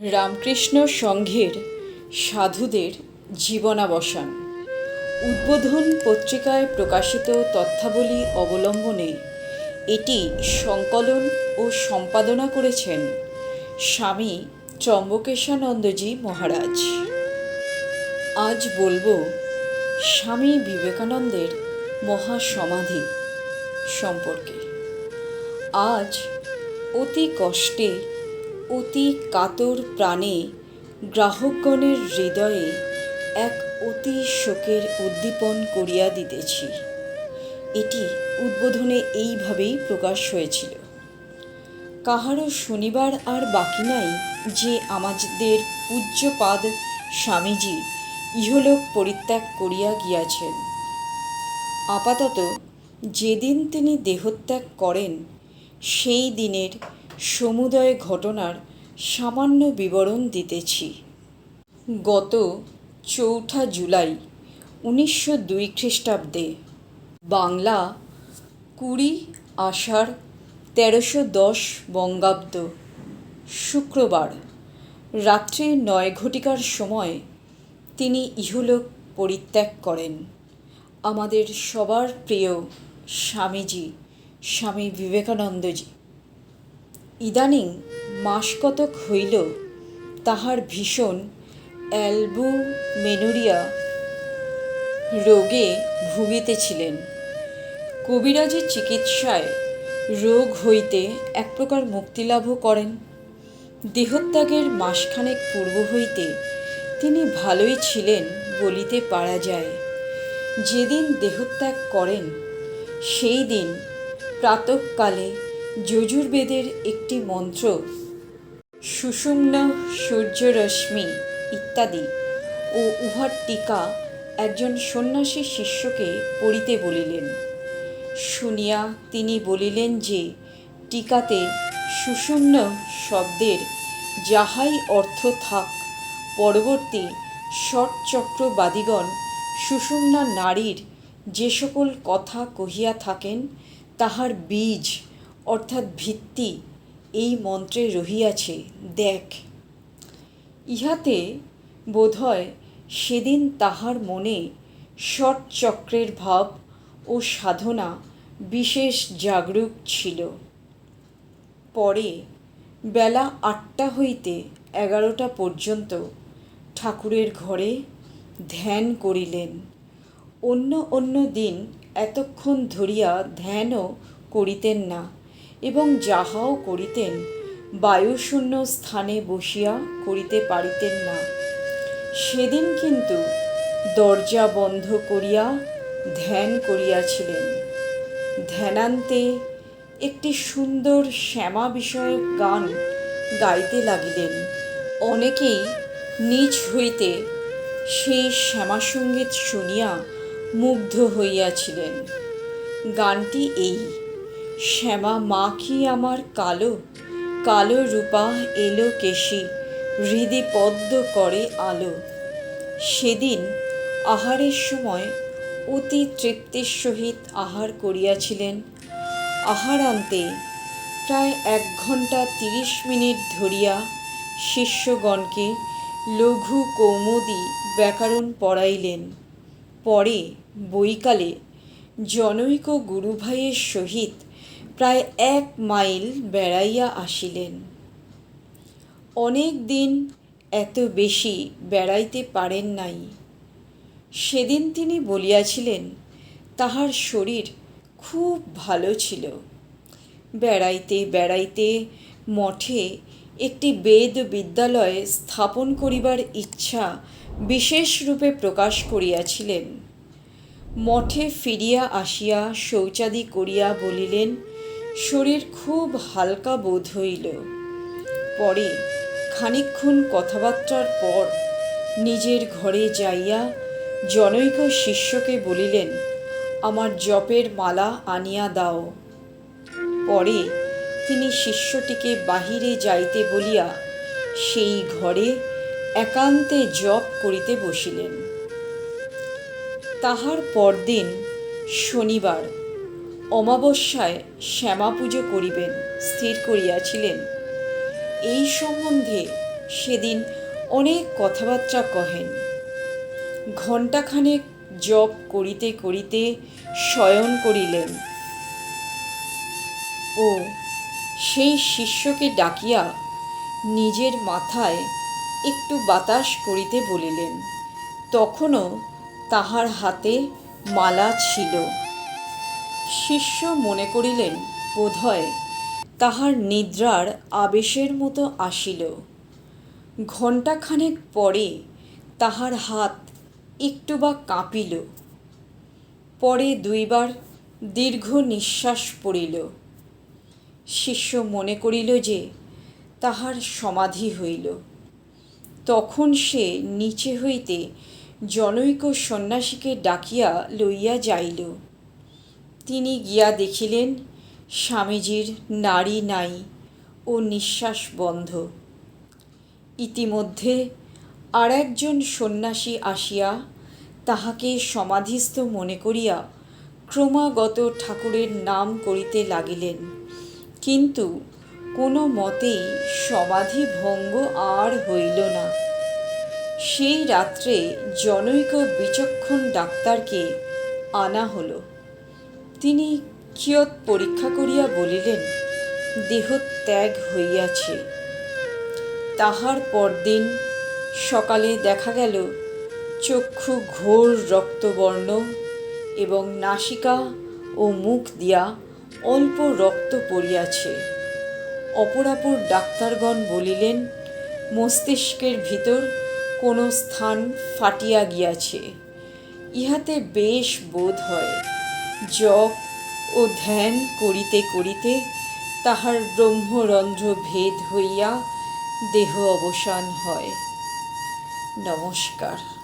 রামকৃষ্ণ সংঘের সাধুদের জীবনাবসান। উদ্বোধন পত্রিকায় প্রকাশিত তথ্যাবলী অবলম্বনে এটি সংকলন ও সম্পাদনা করেছেন স্বামী চম্বকেশানন্দজি মহারাজ। আজ বলব, স্বামী বিবেকানন্দের মহাসমাধি সম্পর্কে। আজ অতি কষ্টে অতি কাতর প্রাণে গ্রাহকগণের হৃদয়ে এক অতি শোকের উদ্দীপন করিয়া দিতেছি। এটি উদ্বোধনে এইভাবেই প্রকাশ হয়েছিল। কাহারও শনিবার আর বাকি নাই যে আমাদের পূজ্যপাদ স্বামীজি ইহলোক পরিত্যাগ করিয়া গিয়াছেন। আপাতত যেদিন তিনি দেহত্যাগ করেন, সেই দিনের সমুদয় ঘটনার সামান্য বিবরণ দিতেছি। গত চৌঠা জুলাই উনিশশো দুই খ্রিস্টাব্দে বাংলা কুড়ি আষাঢ় তেরোশো দশ বঙ্গাব্দ শুক্রবার রাত্রে নয় ঘটিকার সময় তিনি ইহলোক পরিত্যাগ করেন। আমাদের সবার প্রিয় স্বামীজি, স্বামী বিবেকানন্দজি। ইদানিং মাস কতক হইল, তাহার ভীষণ অ্যালবু অ্যালবুমেনুরিয়া রোগে ভুগিতেছিলেন। কবিরাজের চিকিৎসায় রোগ হইতে এক প্রকার মুক্তিলাভও করেন। দেহত্যাগের মাসখানেক পূর্ব হইতে তিনি ভালোই ছিলেন বলিতে পারা যায়। যেদিন দেহত্যাগ করেন, সেই দিন প্রাতঃকালে যজুর্বেদের একটি মন্ত্র সুষুম্ন সূর্যরশ্মি ইত্যাদি ও উহার টিকা একজন সন্ন্যাসী শিষ্যকে পড়িতে বলিলেন। শুনিয়া তিনি বলিলেন যে, টিকাতে সুষুম্ন শব্দের যাহাই অর্থ থাক, পরবর্তী ষটচক্রবাদীগণ সুষুম্না নারীর যে সকল কথা কহিয়া থাকেন, তাহার বীজ অর্থাৎ ভিত্তি এই মন্ত্রে রহিয়াছে, দেখ। ইহাতে বোধহয় সেদিন তাহার মনে ষটচক্রের ভাব ও সাধনা বিশেষ জাগরুক ছিল। পরে বেলা আটটা হইতে এগারোটা পর্যন্ত ঠাকুরের ঘরে ধ্যান করিলেন। অন্য অন্য দিন এতক্ষণ ধরিয়া ধ্যানও করিতেন না। এবং যাহাও করিতেন, বায়ুশূন্য স্থানে বসিয়া করিতে পারিতেন না। সেদিন কিন্তু দরজা বন্ধ করিয়া ধ্যান করিয়াছিলেন। ধ্যানান্তে একটি সুন্দর শ্যামা বিষয়ক গান গাইতে লাগিলেন। অনেকেই নিজ হইতে সেই শ্যামাসঙ্গীত শুনিয়া মুগ্ধ হইয়াছিলেন। গানটি এই। শ্যামা মা কি আমার কালো? কালো রূপা এলো কেশি, হৃদি পদ্ম করে আলো। সেদিন আহারের সময় অতি তৃপ্তির সহিত আহার করিয়াছিলেন। আহারান্তে প্রায় এক ঘণ্টা তিরিশ মিনিট ধরিয়া শিষ্যগণকে লঘু কৌমুদি ব্যাকরণ পড়াইলেন। পরে বৈকালে জনৈক গুরুভাইয়ের সহিত প্রায় এক মাইল বেড়াইয়া আসিলেন। অনেক দিন এত বেশি বেড়াইতে পারেন নাই। সেদিন তিনি বলিয়াছিলেন, তাহার শরীর খুব ভালো ছিল। বেড়াইতে বেড়াইতে মঠে একটি বেদ বিদ্যালয় স্থাপন করিবার ইচ্ছা বিশেষ রূপে প্রকাশ করিয়াছিলেন। মঠে ফিরিয়া আসিয়া শৌচাদি করিয়া বলিলেন শরীর খুব হালকা বোধ হইল। পরে খানিক্ষণ কথাবার্তার পর নিজের ঘরে যাইয়া জনৈক শিষ্যকে বলিলেন, আমার জপের মালা আনিয়া দাও। পরে তিনি শিষ্যটিকে বাহিরে যাইতে বলিয়া সেই ঘরে একান্তে জপ করিতে বসিলেন। তাহার পরদিন শনিবার অমাবস্যায় শ্যামা পুজো করিবেন, স্থির করিয়াছিলেন। এই সম্বন্ধে সেদিন অনেক কথাবার্তা কহেন। ঘণ্টাখানেক জপ করিতে করিতে শয়ন করিলেন। ও, সেই শিষ্যকে ডাকিয়া নিজের মাথায় একটু বাতাস করিতে বলিলেন। তখনও তাহার হাতে মালা ছিল। শিষ্য মনে করিলেন, বোধহয় তাহার নিদ্রার আবেশের মতো আসিল। ঘণ্টাখানেক পরে তাহার হাত একটু বা কাঁপিল। পরে দুইবার দীর্ঘ নিঃশ্বাস পড়িল। শিষ্য মনে করিল যে তাহার সমাধি হইল। তখন সে নিচে হইতে জনৈক সন্ন্যাসীকে ডাকিয়া লইয়া যাইল। তিনি গিয়া দেখিলেন, স্বামীজির নাড়ি নাই ও নিঃশ্বাস বন্ধ। ইতিমধ্যে আর একজন সন্ন্যাসী আসিয়া তাহাকে সমাধিস্থ মনে করিয়া ক্রমাগত ঠাকুরের নাম করিতে লাগিলেন। কিন্তু কোনো মতেই সমাধি ভঙ্গ আর হইল না। সেই রাত্রে জনৈক বিচক্ষণ ডাক্তারকে আনা হলো। তিনি কিয়ৎ পরীক্ষা করিয়া বলিলেন, দেহ ত্যাগ হইয়াছে। তাহার পরদিন সকালে দেখা গেল, চক্ষু ঘোর রক্তবর্ণ এবং নাসিকা ও মুখ দিয়া অল্প রক্ত পড়িয়াছে। অপরাপর ডাক্তারগণ বলিলেন, মস্তিষ্কের ভিতর কোনো স্থান ফাটিয়া গিয়াছে। ইহাতে বেশ বোধ হয়। জপ ও ধ্যান করিতে করিতে তাহার ব্রহ্মরন্ধ্র ভেদ হইয়া দেহ অবসান হয়। নমস্কার।